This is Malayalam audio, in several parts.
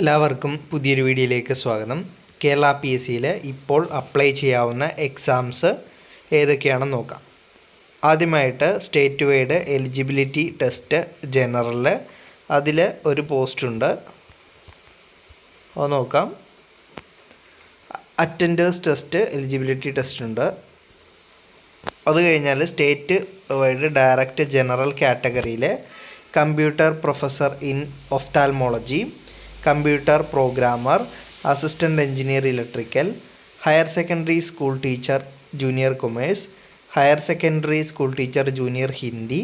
എല്ലാവർക്കും പുതിയൊരു വീഡിയോയിലേക്ക് സ്വാഗതം. കേരള പി എസ് സിയിൽ ഇപ്പോൾ അപ്ലൈ ചെയ്യാവുന്ന എക്സാംസ് ഏതൊക്കെയാണെന്ന് നോക്കാം. ആദ്യമായിട്ട് state wide eligibility test general അതിൽ ഒരു പോസ്റ്റ് ഉണ്ട്. അത് നോക്കാം. അറ്റൻഡേഴ്സ് ടെസ്റ്റ് എലിജിബിലിറ്റി ടെസ്റ്റ് ഉണ്ട്. അത് കഴിഞ്ഞാൽ state wide direct general കാറ്റഗറിയിലെ computer professor in ophthalmology computer programmer assistant engineer electrical higher secondary school teacher junior commerce higher secondary school teacher junior Hindi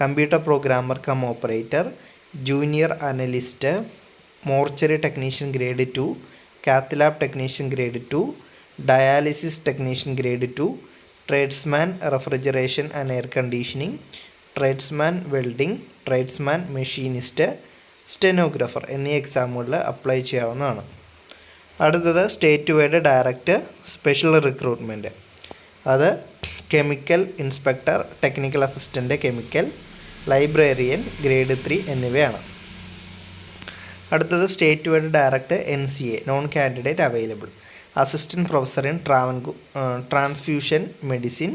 computer programmer cum operator junior analyst mortuary technician grade two cath lab technician grade two dialysis technician grade two tradesman refrigeration and air conditioning tradesman welding tradesman machinist stenographer എന്നീ എക്സാമുകളിൽ അപ്ലൈ ചെയ്യാവുന്നതാണ്. അടുത്തത് state wide direct special recruitment അത് chemical inspector technical assistant chemical librarian grade three എന്നിവയാണ്. അടുത്തത് state wide direct N C A non candidate available assistant professor in tran transfusion medicine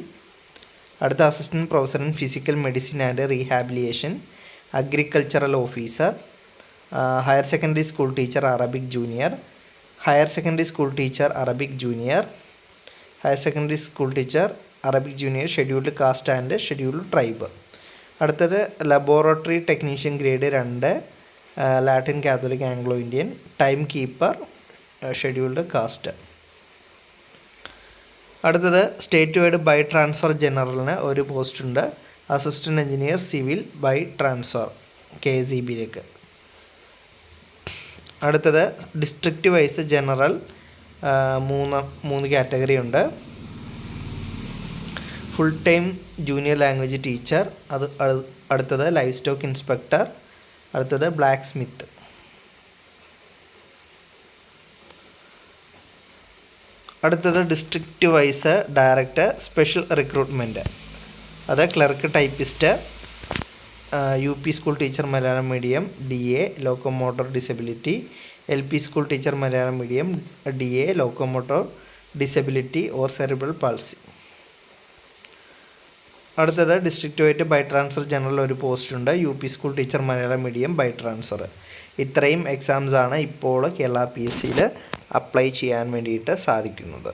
അടുത്ത assistant professor in physical medicine and rehabilitation agricultural officer higher secondary school teacher Arabic junior higher secondary school teacher Arabic junior higher secondary school teacher Arabic junior scheduled caste and scheduled tribe അടുത്തത് ലബോറട്ടറി ടെക്നീഷ്യൻ ഗ്രേഡ് രണ്ട് Latin Catholic Anglo Indian time keeper scheduled caste അടുത്തത് സ്റ്റേറ്റ് വൈഡ് ബൈ ട്രാൻസ്ഫർ ജനറലിന് ഒരു പോസ്റ്റ് ഉണ്ട്. Assistant engineer civil by transfer K E ബിയിലേക്ക് അടുത്തത് ഡിസ്ട്രിക്റ്റ് വൈസ് ജനറൽ മൂന്ന് മൂന്ന് കാറ്റഗറി ഉണ്ട്. Full time junior language teacher അത് അടുത്തത് ലൈഫ് സ്റ്റോക്ക് ഇൻസ്പെക്ടർ അടുത്തത് ബ്ലാക്ക് സ്മിത്ത് അടുത്തത് district wise director special recruitment അത് clerk typist U P school teacher Malayalam medium D A locomotor disability L P school teacher Malayalam medium D A locomotor disability or cerebral palsy അടുത്തത് district wise by transfer general ഒരു പോസ്റ്റ് ഉണ്ട്. U P school teacher Malayalam medium by transfer ഇത്രയും എക്സാംസാണ് ഇപ്പോൾ കേരള പി എസ് സിയിൽ അപ്ലൈ ചെയ്യാൻ വേണ്ടിയിട്ട് സാധിക്കുന്നത്.